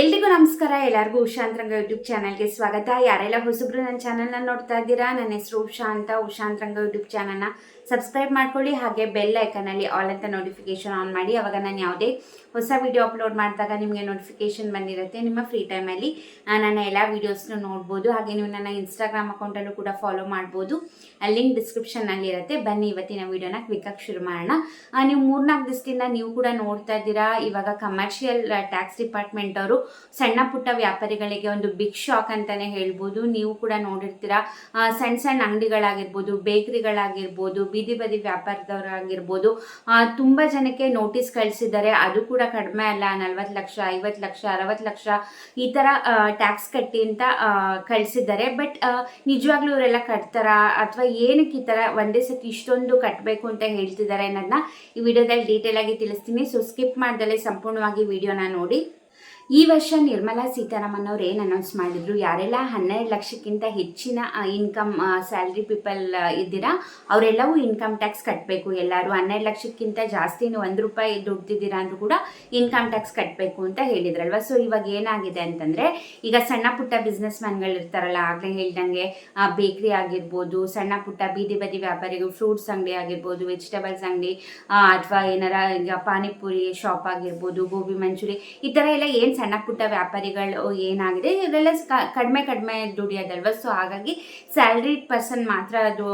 ಎಲ್ರಿಗೂ ನಮಸ್ಕಾರ. ಎಲ್ಲರಿಗೂ ಉಷಾಂತರಂಗ ಯೂಟ್ಯೂಬ್ ಚಾನಲ್ಗೆ ಸ್ವಾಗತ. ಯಾರೆಲ್ಲ ಹೊಸಬ್ರು ನನ್ನ ಚಾನಲ್ನ ನೋಡ್ತಾ ಇದ್ದೀರಾ, ನನ್ನ ಹೆಸರು ಉಷಾ ಅಂತ. ಉಷಾಂತರಂಗ ಯೂಟ್ಯೂಬ್ ಚಾನಲ್ನ ಸಬ್ಸ್ಕ್ರೈಬ್ ಮಾಡ್ಕೊಳ್ಳಿ, ಹಾಗೆ ಬೆಲ್ ಐಕನಲ್ಲಿ ಆಲ್ ಅಂತ ನೋಟಿಫಿಕೇಶನ್ ಆನ್ ಮಾಡಿ. ಅವಾಗ ನಾನು ಯಾವುದೇ ಹೊಸ ವಿಡಿಯೋ ಅಪ್ಲೋಡ್ ಮಾಡಿದಾಗ ನಿಮಗೆ ನೋಟಿಫಿಕೇಶನ್ ಬಂದಿರುತ್ತೆ. ನಿಮ್ಮ ಫ್ರೀ ಟೈಮಲ್ಲಿ ನನ್ನ ಎಲ್ಲ ವೀಡಿಯೋಸ್ನು ನೋಡ್ಬೋದು. ಹಾಗೆ ನೀವು ನನ್ನ ಇನ್ಸ್ಟಾಗ್ರಾಮ್ ಅಕೌಂಟಲ್ಲೂ ಕೂಡ ಫಾಲೋ ಮಾಡ್ಬೋದು. ಲಿಂಕ್ ಡಿಸ್ಕ್ರಿಪ್ಷನ್ನಲ್ಲಿ ಇರುತ್ತೆ. ಬನ್ನಿ, ಇವತ್ತಿನ ವಿಡಿಯೋನ ಕ್ವಿಕ್ಕಾಗಿ ಶುರು ಮಾಡೋಣ. ನೀವು ಮೂರ್ನಾಲ್ಕು ದಿವಸದಿಂದ ನೀವು ಕೂಡ ನೋಡ್ತಾ ಇದ್ದೀರಾ. ಇವಾಗ ಕಮರ್ಷಿಯಲ್ ಟ್ಯಾಕ್ಸ್ ಡಿಪಾರ್ಟ್ಮೆಂಟ್ ಅವರು ಸಣ್ಣ ಪುಟ್ಟ ವ್ಯಾಪಾರಿಗಳಿಗೆ ಒಂದು ಬಿಗ್ ಶಾಕ್ ಅಂತಾನೆ ಹೇಳ್ಬೋದು. ನೀವು ಕೂಡ ನೋಡಿರ್ತೀರಾ ಸಣ್ಣ ಸಣ್ಣ ಅಂಗಡಿಗಳಾಗಿರ್ಬೋದು ಬೇಕರಿಗಳಾಗಿರ್ಬೋದು ಬೀದಿ ಬದಿ ವ್ಯಾಪಾರದವರಾಗಿರ್ಬೋದು ತುಂಬ ಜನಕ್ಕೆ ನೋಟಿಸ್ ಕಳಿಸಿದ್ದಾರೆ. ಅದು ಕೂಡ ಕಡಿಮೆ ಅಲ್ಲ, ನಲ್ವತ್ತು ಲಕ್ಷ, ಐವತ್ತು ಲಕ್ಷ, ಅರವತ್ತು ಲಕ್ಷ ಈ ಥರ ಟ್ಯಾಕ್ಸ್ ಕಟ್ಟಿ ಅಂತ ಕಳಿಸಿದ್ದಾರೆ. ಬಟ್ ನಿಜವಾಗ್ಲೂ ಇವರೆಲ್ಲ ಕಟ್ತಾರಾ? ಅಥವಾ ಏನಕ್ಕೆ ಈ ಥರ ಒಂದೇ ಸತಿ ಇಷ್ಟೊಂದು ಕಟ್ಟಬೇಕು ಅಂತ ಹೇಳ್ತಿದ್ದಾರೆ ಅನ್ನೋದನ್ನ ಈ ವಿಡಿಯೋದಲ್ಲಿ ಡೀಟೇಲ್ ಆಗಿ ತಿಳಿಸ್ತೀನಿ. ಸೊ ಸ್ಕಿಪ್ ಮಾಡ್ದಲೇ ಸಂಪೂರ್ಣವಾಗಿ ವಿಡಿಯೋನ ನೋಡಿ. ಈ ವರ್ಷ ನಿರ್ಮಲಾ ಸೀತಾರಾಮನ್ ಅವ್ರು ಏನು ಅನೌನ್ಸ್ ಮಾಡಿದ್ರು? ಯಾರೆಲ್ಲ ಹನ್ನೆರಡು ಲಕ್ಷಕ್ಕಿಂತ ಹೆಚ್ಚಿನ ಇನ್ಕಮ್ ಸ್ಯಾಲ್ರಿ ಪೀಪಲ್ ಇದ್ದೀರಾ, ಅವರೆಲ್ಲವೂ ಇನ್ಕಮ್ ಟ್ಯಾಕ್ಸ್ ಕಟ್ಟಬೇಕು ಎಲ್ಲರೂ ಹನ್ನೆರಡು ಲಕ್ಷಕ್ಕಿಂತ ಜಾಸ್ತಿ ನೀವು ಒಂದು ರೂಪಾಯಿ ದುಡ್ದಿದ್ದೀರಾ ಅಂದ್ರೂ ಕೂಡ ಇನ್ಕಮ್ ಟ್ಯಾಕ್ಸ್ ಕಟ್ಟಬೇಕು ಅಂತ ಹೇಳಿದ್ರಲ್ವ? ಸೊ ಇವಾಗ ಏನಾಗಿದೆ ಅಂತಂದರೆ, ಈಗ ಸಣ್ಣ ಪುಟ್ಟ ಬಿಸ್ನೆಸ್ ಮ್ಯಾನ್ಗಳು ಇರ್ತಾರಲ್ಲ, ಆಗಲೇ ಹೇಳ್ದಂಗೆ ಬೇಕ್ರಿ ಆಗಿರ್ಬೋದು, ಸಣ್ಣ ಪುಟ್ಟ ಬೀದಿ ಬದಿ ವ್ಯಾಪಾರಿಗಳು ಫ್ರೂಟ್ಸ್ ಅಂಗಡಿ ಆಗಿರ್ಬೋದು ವೆಜಿಟೇಬಲ್ಸ್ ಅಂಗಡಿ ಅಥವಾ ಏನಾರ ಈಗ ಪಾನಿಪುರಿ ಶಾಪ್ ಆಗಿರ್ಬೋದು, ಗೋಬಿ ಮಂಚೂರಿ, ಈ ಥರ ಎಲ್ಲ ಏನು ಸಣ್ಣ ಪುಟ್ಟ ವ್ಯಾಪಾರಿಗಳು ಏನಾಗಿದೆ ಇವರೆಲ್ಲ ಕಡಿಮೆ ಕಡಿಮೆ ದುಡಿಯೋದಲ್ವ? ಸೊ ಹಾಗಾಗಿ ಸ್ಯಾಲ್ರಿ ಪರ್ಸನ್ ಮಾತ್ರ ಅದು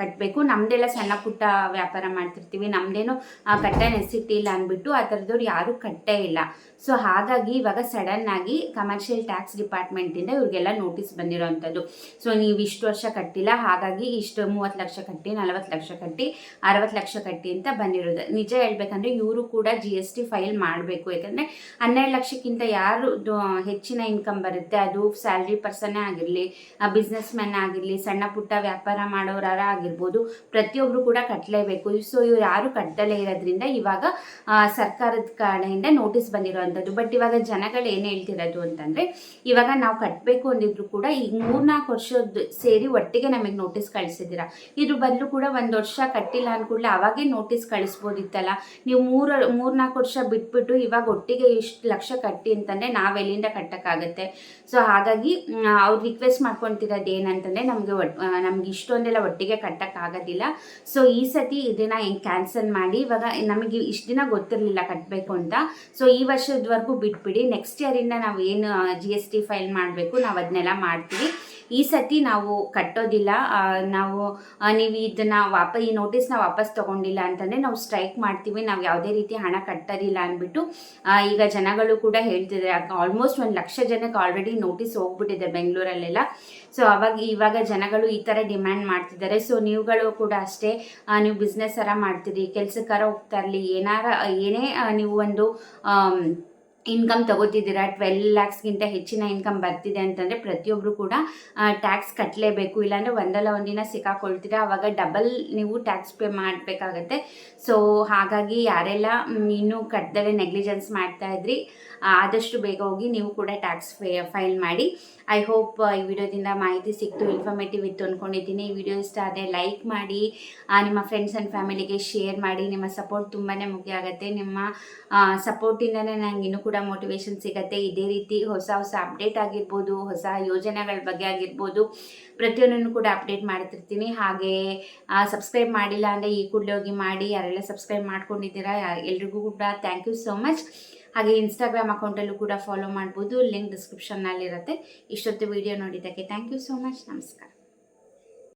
ಕಟ್ಟಬೇಕು ನಮ್ಮದೆಲ್ಲ ಸಣ್ಣ ಪುಟ್ಟ ವ್ಯಾಪಾರ ಮಾಡ್ತಿರ್ತೀವಿ. ನಮ್ಮದೇನು ಕಟ್ಟ ನೆಸಿಟಿ ಇಲ್ಲ ಅಂದ್ಬಿಟ್ಟು ಆ ಥರದವ್ರು ಯಾರೂ ಕಟ್ಟೇ ಇಲ್ಲ. ಸೊ ಹಾಗಾಗಿ ಇವಾಗ ಸಡನ್ ಆಗಿ ಕಮರ್ಷಿಯಲ್ ಟ್ಯಾಕ್ಸ್ ಡಿಪಾರ್ಟ್ಮೆಂಟಿಂದ ಇವ್ರಿಗೆಲ್ಲ ನೋಟಿಸ್ ಬಂದಿರೋವಂಥದ್ದು ಸೊ ನೀವು ಇಷ್ಟು ವರ್ಷ ಕಟ್ಟಿಲ್ಲ, ಹಾಗಾಗಿ ಇಷ್ಟು ಮೂವತ್ತು ಲಕ್ಷ ಕಟ್ಟಿ, ನಲವತ್ತು ಲಕ್ಷ ಕಟ್ಟಿ, ಅರವತ್ತು ಲಕ್ಷ ಕಟ್ಟಿ ಅಂತ ಬಂದಿರೋದು. ನಿಜ ಹೇಳ್ಬೇಕಂದ್ರೆ ಇವರು ಕೂಡ ಜಿ ಎಸ್ ಟಿ ಫೈಲ್ ಮಾಡಬೇಕು. ಯಾಕಂದರೆ ಹನ್ನೆರಡು ಲಕ್ಷಕ್ಕಿಂತ ಯಾರು ದು- ಹೆಚ್ಚಿನ ಇನ್ಕಮ್ ಬರುತ್ತೆ, ಅದು ಸ್ಯಾಲ್ರಿ ಪರ್ಸನ್ನೇ ಆಗಿರಲಿ ಬಿಸ್ನೆಸ್ ಮ್ಯಾನ್ ಆಗಿರಲಿ, ಸಣ್ಣ ಪುಟ್ಟ ವ್ಯಾಪಾರ ಮಾಡೋರಾರ ಆಗಿರ್ಬೋದು ಪ್ರತಿಯೊಬ್ಬರು ಕೂಡ ಕಟ್ಟಲೇಬೇಕು ಸೊ ಇವ್ರು ಯಾರು ಕಟ್ಟಲೇ ಇರೋದ್ರಿಂದ ಇವಾಗ ಸರ್ಕಾರದ ಕಡೆಯಿಂದ ನೋಟಿಸ್ ಬಂದಿರೋವಂಥದ್ದು ಬಟ್ ಇವಾಗ ಜನಗಳು ಏನು ಹೇಳ್ತಿರೋದು ಅಂತಂದರೆ, ಇವಾಗ ನಾವು ಕಟ್ಟಬೇಕು ಅಂದಿದ್ರು ಕೂಡ ಈಗ ಮೂರ್ನಾಲ್ಕು ವರ್ಷದ ಸೇರಿ ಒಟ್ಟಿಗೆ ನಮಗೆ ನೋಟಿಸ್ ಕಳಿಸಿದ್ದೀರಾ. ಇದ್ರ ಬದಲು ಕೂಡ ಒಂದು ವರ್ಷ ಕಟ್ಟಿಲ್ಲ ಅಂದ್ಕೂಡಲೇ ಅವಾಗೇ ನೋಟಿಸ್ ಕಳಿಸ್ಬೋದಿತ್ತಲ್ಲ. ನೀವು ಮೂರು, ಮೂರ್ನಾಲ್ಕು ವರ್ಷ ಬಿಟ್ಬಿಟ್ಟು ಇವಾಗ ಒಟ್ಟಿಗೆ ಇಷ್ಟು ಲಕ್ಷ ಕಟ್ಟಿ ಅಂತಂದರೆ ನಾವೆಲ್ಲಿಂದ ಕಟ್ಟೋಕ್ಕಾಗತ್ತೆ? ಸೊ ಹಾಗಾಗಿ ಅವ್ರು ರಿಕ್ವೆಸ್ಟ್ ಮಾಡ್ಕೊತಿರೋದು ಏನಂತಂದರೆ ನಮಗೆ ನಮ್ಗೆ ಇಷ್ಟೊಂದೆಲ್ಲ ಒಟ್ಟಿಗೆ ಕಟ್ಟೋಕ್ಕಾಗೋದಿಲ್ಲ. ಸೊ ಈ ಸತಿ ಇದನ್ನ ಹೆಂಗೆ ಕ್ಯಾನ್ಸಲ್ ಮಾಡಿ, ಇವಾಗ ನಮಗೆ ಇಷ್ಟು ದಿನ ಗೊತ್ತಿರಲಿಲ್ಲ ಕಟ್ಟಬೇಕು ಅಂತ. ಸೊ ಈ ವರ್ಷದವರೆಗೂ ಬಿಟ್ಬಿಡಿ ನೆಕ್ಸ್ಟ್ ಇಯರಿಂದ ನಾವು ಏನು ಜಿ ಎಸ್ ಟಿ ಫೈಲ್ ಮಾಡಬೇಕು, ನಾವು ಅದನ್ನೆಲ್ಲ ಮಾಡ್ತೀವಿ. ಈ ಸತಿ ನಾವು ಕಟ್ಟೋದಿಲ್ಲ. ನಾವು ನೀವು ಇದನ್ನ ವಾಪ, ಈ ನೋಟಿಸ್ನ ವಾಪಸ್ ತಗೊಂಡಿಲ್ಲ ಅಂತಂದರೆ ನಾವು ಸ್ಟ್ರೈಕ್ ಮಾಡ್ತೀವಿ. ನಾವು ಯಾವುದೇ ರೀತಿ ಹಣ ಕಟ್ಟೋದಿಲ್ಲ ಅಂದ್ಬಿಟ್ಟು ಈಗ ಜನಗಳು ಕೂಡ ಹೇಳ್ತಿದ್ದಾರೆ. ಆಲ್ಮೋಸ್ಟ್ ಒಂದು ಲಕ್ಷ ಜನಕ್ಕೆ ಆಲ್ರೆಡಿ ನೋಟಿಸ್ ಹೋಗ್ಬಿಟ್ಟಿದೆ ಬೆಂಗಳೂರಲ್ಲೆಲ್ಲ. ಸೊ ಅವಾಗ, ಇವಾಗ ಜನಗಳು ಈ ಥರ ಡಿಮ್ಯಾಂಡ್ ಮಾಡ್ತಿದ್ದಾರೆ. ಸೊ ನೀವುಗಳು ಕೂಡ ಅಷ್ಟೇ ನೀವು ಬಿಸ್ನೆಸ್ ಥರ ಮಾಡ್ತೀರಿ. ಕೆಲಸಕ್ಕಾರ ಹೋಗ್ತಾ ಇರಲಿ. ಏನಾರ, ಏನೇ ನೀವು ಒಂದು ಇನ್ಕಮ್ ತಗೋತಿದ್ದೀರಾ? ಟ್ವೆಲ್ ಲ್ಯಾಕ್ಸ್ಗಿಂತ ಹೆಚ್ಚಿನ ಇನ್ಕಮ್ ಬರ್ತಿದೆ ಅಂತಂದರೆ ಪ್ರತಿಯೊಬ್ಬರು ಕೂಡ ಟ್ಯಾಕ್ಸ್ ಕಟ್ಟಲೇಬೇಕು ಇಲ್ಲಾಂದರೆ ಒಂದಲ್ಲ ಒಂದಿನ ಸಿಕ್ಕಾಕೊಳ್ತೀರಾ? ಆವಾಗ ಡಬಲ್ ನೀವು ಟ್ಯಾಕ್ಸ್ ಪೇ ಮಾಡಬೇಕಾಗತ್ತೆ. ಸೊ ಹಾಗಾಗಿ ಯಾರೆಲ್ಲ ಇನ್ನೂ ಕಟ್ಟದಲ್ಲೇ ನೆಗ್ಲಿಜೆನ್ಸ್ ಮಾಡ್ತಾ ಇದ್ರಿ ಆದಷ್ಟು ಬೇಗ ಹೋಗಿ ನೀವು ಕೂಡ ಟ್ಯಾಕ್ಸ್ ಫೈಲ್ ಮಾಡಿ. ಐ ಹೋಪ್ ಈ ವಿಡಿಯೋದಿಂದ ಮಾಹಿತಿ ಸಿಕ್ತು ಇನ್ಫಾರ್ಮೇಟಿವ್ ಇತ್ತು ಅಂದ್ಕೊಂಡಿದ್ದೀನಿ ಈ ವಿಡಿಯೋ ಇಷ್ಟ ಆದರೆ ಲೈಕ್ ಮಾಡಿ ನಿಮ್ಮ ಫ್ರೆಂಡ್ಸ್ ಆ್ಯಂಡ್ ಫ್ಯಾಮಿಲಿಗೆ ಶೇರ್ ಮಾಡಿ. ನಿಮ್ಮ ಸಪೋರ್ಟ್ ತುಂಬಾ ಮುಖ್ಯ ಆಗುತ್ತೆ. ನಿಮ್ಮ ಸಪೋರ್ಟಿಂದನೇ ನಂಗೆ ಇನ್ನೂ ಕೂಡ ಮೋಟಿವೇಶನ್ ಸಿಗತ್ತೆ. ಇದೇ ರೀತಿ ಹೊಸ ಹೊಸ ಅಪ್ಡೇಟ್ ಆಗಿರ್ಬೋದು, ಹೊಸ ಯೋಜನೆಗಳ ಬಗ್ಗೆ ಆಗಿರ್ಬೋದು, ಪ್ರತಿಯೊಂದನ್ನು ಕೂಡ ಅಪ್ಡೇಟ್ ಮಾಡ್ತಿರ್ತೀನಿ. ಹಾಗೆ ಸಬ್ಸ್ಕ್ರೈಬ್ ಮಾಡಿಲ್ಲ ಅಂದರೆ ಈ ಕೂಡಲೇ ಹೋಗಿ ಮಾಡಿ. ಯಾರೆಲ್ಲ ಸಬ್ಸ್ಕ್ರೈಬ್ ಮಾಡ್ಕೊಂಡಿದ್ದೀರಾ ಎಲ್ರಿಗೂ ಕೂಡ ಥ್ಯಾಂಕ್ ಯು ಸೋ ಮಚ್ ಹಾಗೆ ಇನ್ಸ್ಟಾಗ್ರಾಮ್ ಅಕೌಂಟಲ್ಲೂ ಕೂಡ ಫಾಲೋ ಮಾಡ್ಬೋದು. ಲಿಂಕ್ ಡಿಸ್ಕ್ರಿಪ್ಷನ್ನಲ್ಲಿರುತ್ತೆ ಇಷ್ಟೊತ್ತು ವಿಡಿಯೋ ನೋಡಿದ್ದಕ್ಕೆ ಥ್ಯಾಂಕ್ ಯು ಸೋ ಮಚ್ ನಮಸ್ಕಾರ.